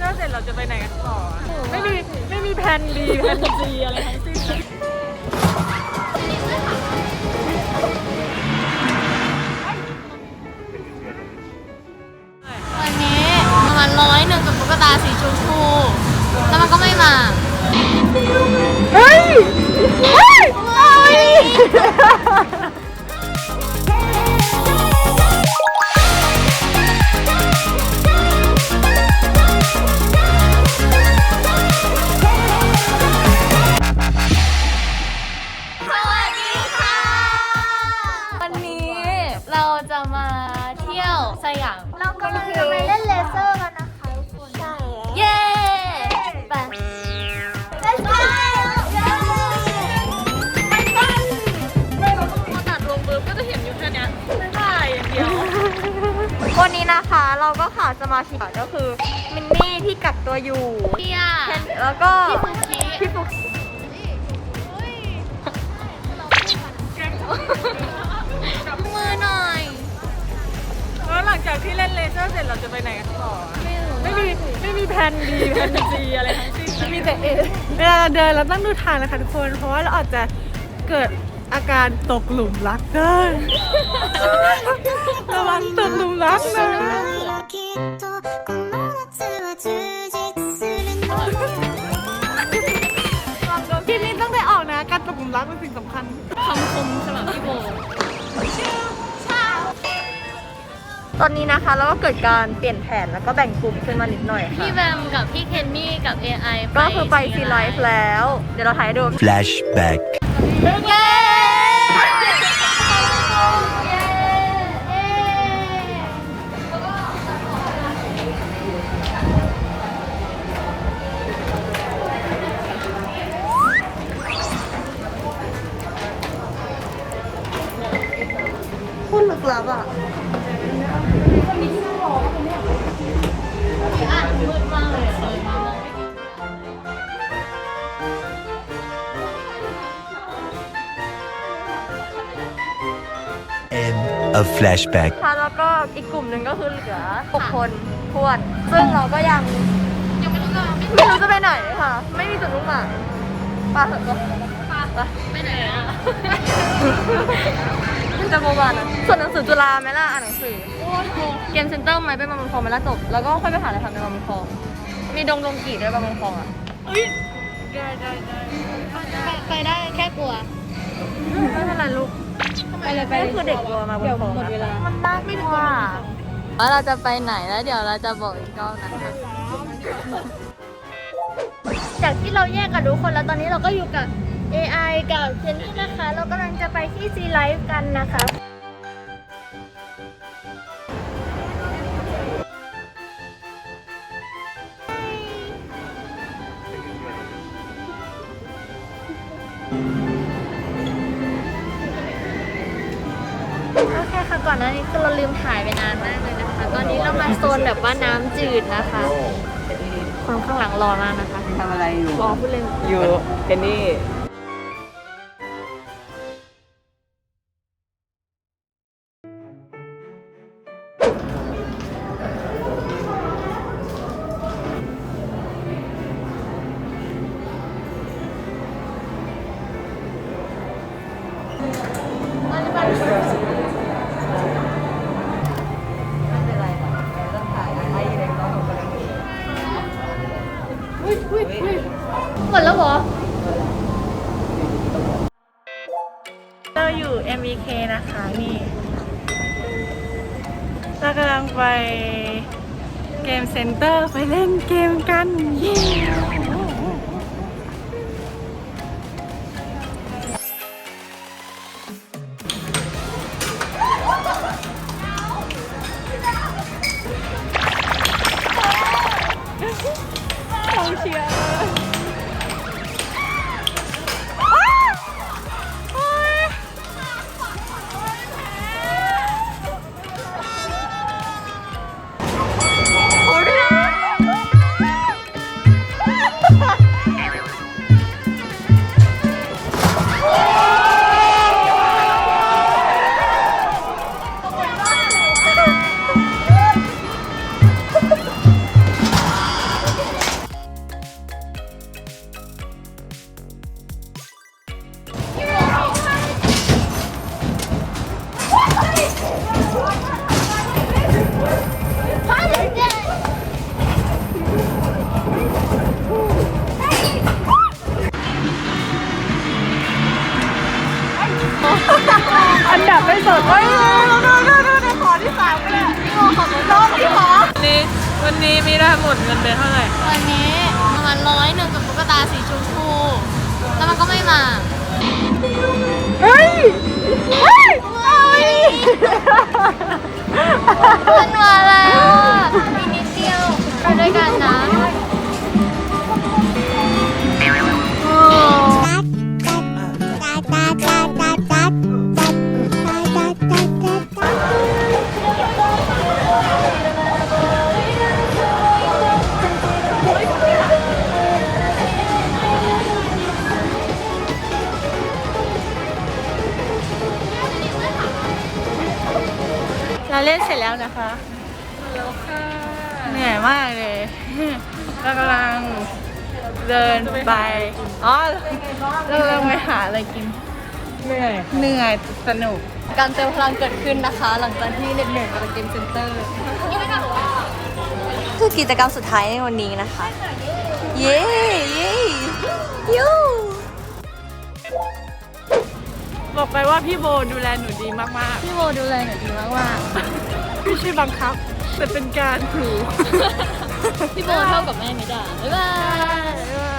เซอร์เสร็จเราจะไปไหนกันต่ออะไม่มีไม่มีแผนดีแผนซีอะไรทั้งสิ้นวันนี้ประมาณร้อยหนึ่งกับตุ๊กตาสีชมพูแล้วมันก็ไม่มา เฮ้ย เฮ้ย เราจะมาเที่ยวสยาม เรากำลังจะไปเล่นเลเซอร์กันนะคะทุกคน ใช่เย้ไป Let's go พอตัดลงปุ๊บก็จะเห็นอยู่แค่เนี้ยไม่ได้อย่างเดียว วันนี้นะคะเราก็ขาดสมาชิกก็คือมินนี่ที่กักตัวอยู่ เที่ย แล้วก็พี่ฟุกิพี่ฟุก เจอร์เสร็จเราจะไปไหนกันต่อไม่รู้ไม่มีไม่มีแผนดีแผนดีอะไรทั้งสิ้นมีแต่เอเวลาเราเดินเราต้องดูทางนะคะทุกคน เพราะว่าเราอาจจะเกิดอาการตกหลุมรักได้ระวังตกหลุมรักนะพี่นี่ต้องได้ออกนะ การตกหลุมรักเป็นสิ่งสำคัญคำคมสำหรับพี่โบ ตอนนี้นะคะเราก็เกิดการเปลี่ยนแผนแล้วก็แบ่งกลุ่มขึ้นมานิดหน่อยค่ะ พี่แบมกับพี่เคนนี่กับ AI ก็คือไปซีไลฟ์แล้ว เดี๋ยวเราถ่ายให้ดู Flashback. เย้ พูดลึกลับอะ End of flashback. ค่ะแล้วก็อีกกลุ่มหนึ่งก็คือเหลือ6คนทวน ซึ่งเราก็ยังยังไม่รู้เลยไม่รู้จะไปไหนค่ะ ไม่มีจุดมุ่งหมายไปเถอะไปไปไหนอะจะโมบานนะส่วนหนังสือจุฬาไหมล่ะ อ่านหนังสือ เกมเซ็นเตอร์ไหมไปมาบุญคลองไหมล่ะจบ แล้วก็ค่อยไปหาอะไรทำในมาบุญคลอง มีดงดงกีด้วยมาบุญคลองอะไปได้แค่กลัวไม่เป็นไรลูกไปเลยไปนี่คือเด็กกลัวมาบุญคลองนะมันน่ากลัวว่าเราจะไปไหนแล้วเดี๋ยวเราจะบอกอีกรอบนะคะจากที่เราแยกกับทุกคนแล้วตอนนี้เราก็อยู่กับ AI กับเจนนี่นะคะ เรากำลังจะไปที่ C Live กันนะคะ โอเคค่ะก่อนหน้านี้คือเราลืมถ่ายไปนานมากเลยนะคะ ตอนนี้เรามาโซนแบบว่าน้ำจืดนะคะคนข้างหลังรอมากนะคะ ทำอะไรอยู่รอพูดเล่นอยู่เจนนี่ เราอยู่ MVK นะคะนี่เรากำลังไปเกมเซ็นเตอร์ไปเล่นเกมกันเย้ ได้หมดเงินเดือนเท่าไหร่วันนี้ประมาณร้อยหนึ่งกับตุ๊กตาสีชมพูแล้วมันก็ไม่มา เฮ้ย เฮ้ยเฮ้ยมันมาแล้ว เราเล่นเสร็จแล้วนะคะเหนื่อยมากเลยเรากำลังเดินไป อ๋อ เรากำลังไปหาอะไรกิน เหนื่อย เหนื่อยแต่สนุก การเติมพลังเกิดขึ้นนะคะ หลังจากที่เหน็ดเหนื่อยกับเกมเซ็นเตอร์คือกิจกรรมสุดท้ายในวันนี้นะคะ เย้ เย้ยู บอกไปว่าพี่โบดูแลหนูดีมากพี่โมดูแลหนูดีมากๆ ไม่ใช่บังคับ แต่เป็นการถู ๆพี่โมเท่ากับแม่ไม่ได้บ๊ายบายบ๊ายบาย